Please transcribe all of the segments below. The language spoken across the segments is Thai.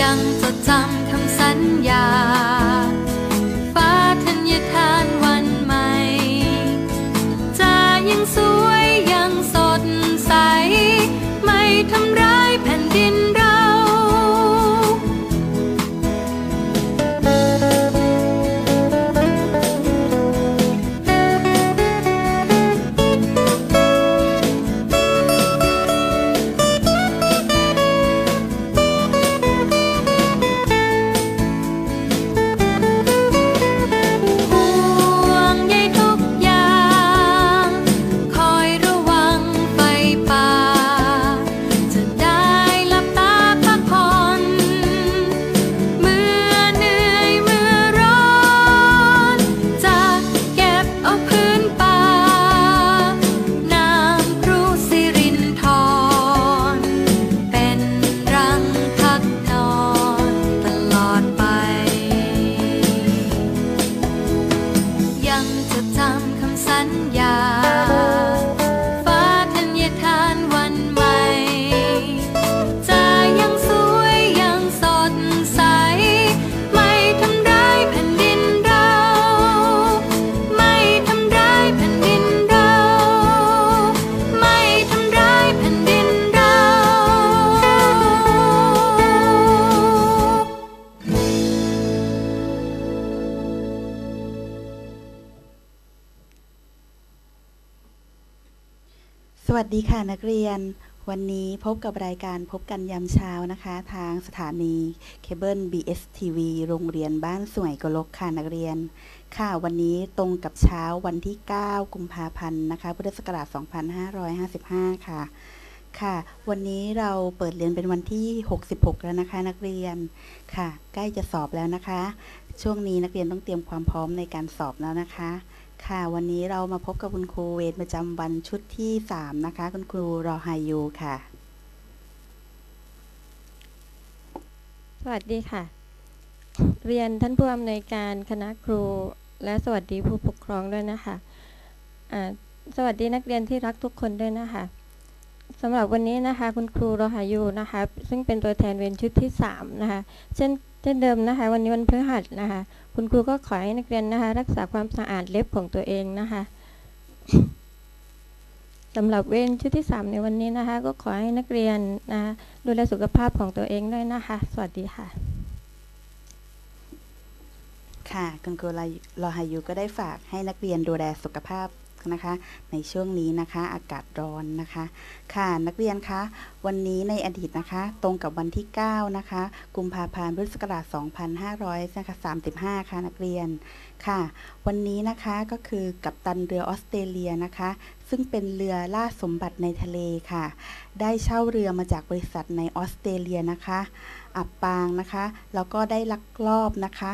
ยังจ วัสดีค่ะนักเรียน วันนี้พบกับรายการพบกันยามเช้านะคะ ทางสถานีเคเบิล BSTV โรงเรียนบ้านสวยกลกค่ะนักเรียน ค่ะวันนี้ตรงกับเช้าวันที่ 9 กุมภาพันธ์นะคะพุทธศักราช2555 ค่ะ ค่ะ วันนี้เราเปิดเรียนเป็นวันที่ 66 แล้วนะคะ นักเรียนค่ะ ใกล้จะสอบแล้วนะคะ ช่วงนี้นักเรียนต้องเตรียมความพร้อมในการสอบแล้วนะคะ ค่ะ วันนี้เรามาพบกับคุณครูเวรประจำวันชุดที่ 3 นะคะ คุณครูรอไฮยูค่ะ สวัสดีค่ะ เรียนท่านผู้อำนวยการคณะครู และสวัสดีผู้ปกครองด้วยนะคะอ่าสวัสดีนักเรียนที่รักทุกคนด้วยนะคะสำหรับวันนี้นะคะ คุณครูโรหายูนะคะ ซึ่งเป็นตัวแทนเวรชุดที่ 3 นะคะ เช่น เช่นเดิมนะคะ วันนี้วันพฤหัสนะคะ คุณครูก็ขอให้นักเรียนนะคะ รักษาความสะอาดเล็บของตัวเองนะคะสำหรับเวรชุดที่ 3 ในวันนี้นะคะ ก็ขอให้นักเรียนนะคะดูแลสุขภาพของตัวเองด้วยนะคะ สวัสดีค่ะ ค่ะคุณครูรอไฮยูก็ได้ฝากให้นักเรียนดูแลสุขภาพ นะคะ ในช่วงนี้นะคะ อากาศร้อนนะคะ ค่ะนักเรียนคะวันนี้ในอดีตนะคะ ตรงกับวันที่ 9 นะคะ กุมภาพันธ์พุทธศักราช2500นะคะ35 ค่ะนักเรียนค่ะ วันนี้นะคะก็คือกัปตันเรือออสเตรเลียนะคะ ซึ่งเป็นเรือล่าสมบัติในทะเลค่ะ ได้เช่าเรือมาจากบริษัทในออสเตรเลียนะคะ อับปางนะคะแล้วก็ได้ลักลอบนะคะ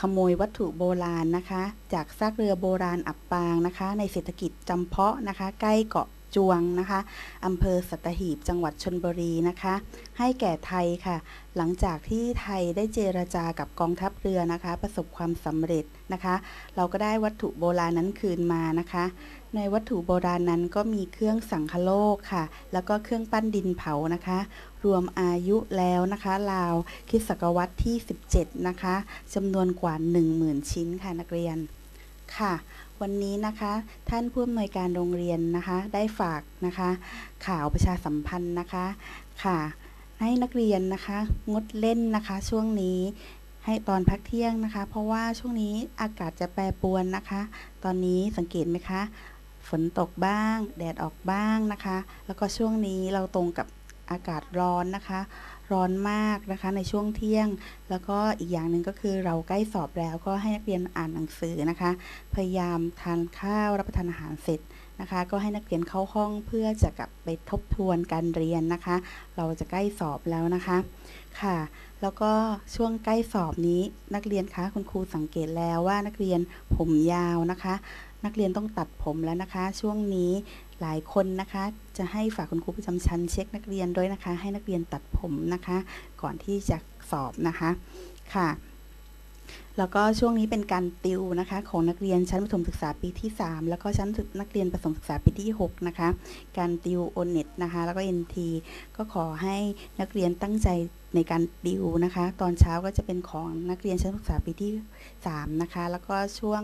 ขโมยวัตถุโบราณนะคะ จากซากเรือโบราณอับปางนะคะ ในเศรษฐกิจจำเพาะนะคะ ใกล้เกาะจวงนะคะอำเภอสัตหีบจังหวัดชนบุรีนะคะ ให้แก่ไทยค่ะ หลังจากที่ไทยได้เจรจากับกองทัพเรือนะคะ ประสบความสำเร็จนะคะ เราก็ได้วัตถุโบราณนั้นคืนมานะคะ ในวัตถุโบราณนั้นก็มีเครื่องสังคโลกค่ะ แล้วก็เครื่องปั้นดินเผานะคะ รวมอายุแล้วนะคะราวคริดศตวรรษที่ 17 นะคะจำนวนกว่า 10,000 ชิ้นค่ะนักเรียนค่ะ วันนี้นะคะท่านผู้อำนวยการโรงเรียนนะคะ ได้ฝากนะคะ ข่าวประชาสัมพันธ์นะคะค่ะให้นักเรียนนะคะงดเล่นนะคะ ช่วงนี้ให้ตอนพักเที่ยงนะคะ เพราะว่าช่วงนี้อากาศจะแปรปรวนนะคะ ตอนนี้สังเกตไหมคะ ฝนตกบ้าง แดดออกบ้างนะคะ แล้วก็ช่วงนี้เราตรงกับอากาศร้อนนะคะ ร้อนมากนะคะในช่วงเที่ยง แล้วก็อีกอย่างหนึ่งก็คือเราใกล้สอบแล้วก็ให้นักเรียนอ่านหนังสือนะคะ พยายามทานข้าวรับประทานอาหารเสร็จนะคะ ก็ให้นักเรียนเข้าห้องเพื่อจะกลับไปทบทวนการเรียนนะคะ เราจะใกล้สอบแล้วนะคะค่ะ แล้วก็ช่วงใกล้สอบนี้นักเรียนคะคุณครูสังเกตแล้วว่านักเรียนผมยาวนะคะ นักเรียนต้องตัดผมแล้วนะคะ ช่วงนี้หลายคนนะคะ จะให้ฝากคุณครูประจำชั้นเช็คนักเรียนด้วยนะคะ ให้นักเรียนตัดผมนะคะ ก่อนที่จะสอบนะคะค่ะแล้วก็ช่วงนี้เป็นการติวนะคะของนักเรียนชั้นประถมศึกษาปีที่ 3 แล้วก็ชั้นนักเรียนประถมศึกษาปีที่ 6 นะคะ การติวโอเน็ตนะคะแล้วก็ NT ก็ขอให้นักเรียนตั้งใจในการติวนะคะ ตอนเช้าก็จะเป็นของนักเรียนชั้นศึกษาปีที่ 3 นะคะ แล้วก็ช่วง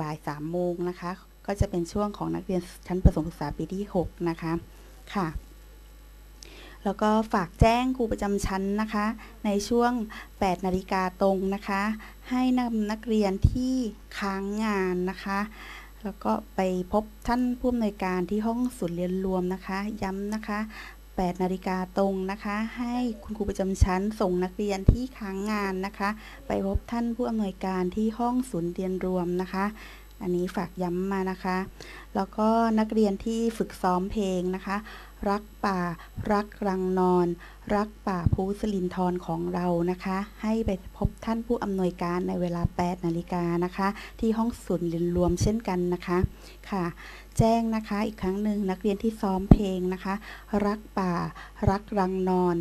บ่าย3โมงนะคะ ก็จะเป็นช่วงของนักเรียนชั้นประถมศึกษาปีที่ 6 นะคะ ค่ะ แล้วก็ฝากแจ้งครูประจำชั้นนะคะ ในช่วง 8 นาฬิกาตรงนะคะ ให้นำนักเรียนที่ค้างงานนะคะ แล้วก็ไปพบท่านผู้อำนวยการที่ห้องศูนย์เรียนรวมนะคะ ย้ำนะคะ 8นาฬิกาตรงนะคะ ให้คุณครูประจำชั้นส่งนักเรียนที่ค้างงานนะคะ ไปพบท่านผู้อำนวยการที่ห้องศูนย์เรียนรวมนะคะ อันนี้ฝากย้ำมานะคะ แล้วก็นักเรียนที่ฝึกซ้อมเพลงนะคะ รักป่า รักรังนอน รักป่าภูสลินทรของเรานะคะ ให้ไปพบท่านผู้อำนวยการในเวลา 8 นาฬิกานะคะ ที่ห้องศูนย์เรียนรวมเช่นกันนะคะค่ะ แจ้งนะคะอีกครั้งหนึ่งนักเรียนที่ซ้อมเพลงนะคะ รักป่า รักรังนอน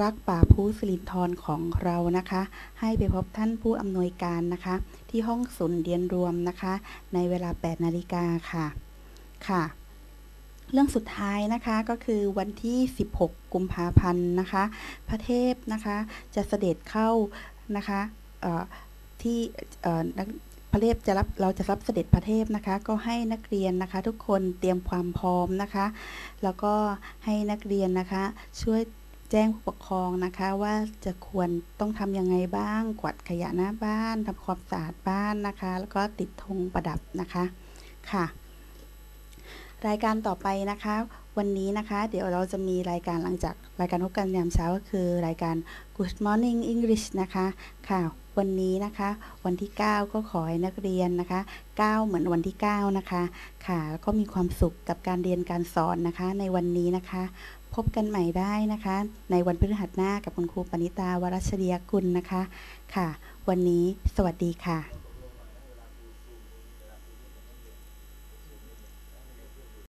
รักป่าภูสลินทรของเรานะคะ ให้ไปพบท่านผู้อำนวยการนะคะ ที่ห้องศูนย์เรียนรวมนะคะ ในเวลา 8 นาฬิกาค่ะค่ะ เรื่องสุดท้ายนะคะก็คือวันที่ 16 กุมภาพันธ์นะคะ พระเทพนะคะจะเสด็จเข้านะคะที่พระเทพจะรับเราจะรับเสด็จพระเทพนะคะ ก็ให้นักเรียนนะคะ ทุกคนเตรียมความพร้อมนะคะ แล้วก็ให้นักเรียนนะคะ ช่วยแจ้งผู้ปกครองนะคะ ว่าจะควรต้องทำยังไงบ้าง กวาดขยะหน้าบ้านทำความสะอาดบ้านนะคะ แล้วก็ติดธงประดับนะคะค่ะ รายการต่อไปนะคะ วันนี้นะคะ เดี๋ยวเราจะมีรายการหลังจากรายการพบกันยามเช้าก็คือรายการ Good Morning English นะคะค่ะวันนี้นะคะ วันที่ 9 ก็ขอให้นักเรียนนะคะ9เหมือนวันที่ 9 นะคะค่ะแล้วก็มีความสุขกับการเรียนการสอนนะคะ ในวันนี้นะคะ พบกันใหม่ได้นะคะ ในวันพฤหัสหน้ากับคุณครูปณิตาวรชเดียกุลนะคะ ค่ะ วันนี้สวัสดีค่ะ